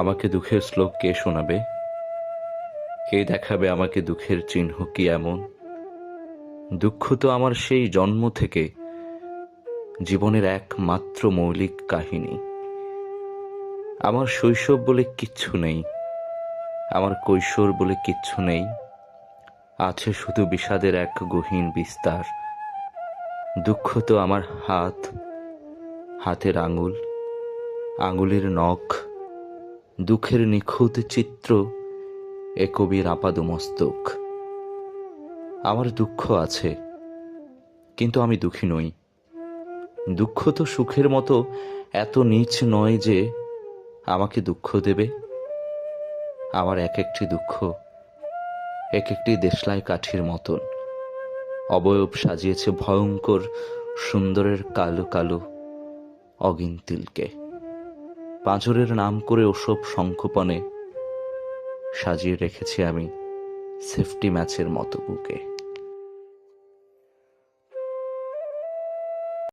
আমাকে দুঃখের শ্লোক কে শোনাবে? কে দেখাবে আমাকে দুঃখের চিহ্ন কি এমন? দুঃখ তো আমার সেই জন্ম থেকে জীবনের একমাত্র মৌলিক কাহিনী। আমার শৈশব বলে কিচ্ছু নেই, আমার কৈশোর বলে কিচ্ছু নেই, আছে শুধু বিষাদের এক গহীন বিস্তার। দুঃখ তো আমার হাত, হাতের আঙুল, আঙুলের নখ দুঃখের নিখুঁত চিত্র এ কবির আপাদমস্তক। আমার দুঃখ আছে, কিন্তু আমি দুঃখী নই। দুঃখ তো সুখের মতো এত নীচ নয় যে আমাকে দুঃখ দেবে। আমার এক একটি দুঃখ, এক একটি দেশলাই কাঠির মতন। অবয়ব সাজিয়েছে ভয়ঙ্কর সুন্দরের কালো কালো অগিন্তিলকে। পাঁজরের নাম করে ওসব শঙ্খপণে সাজিয়ে রেখেছি আমি সেফটি ম্যাচের মতো বুকে।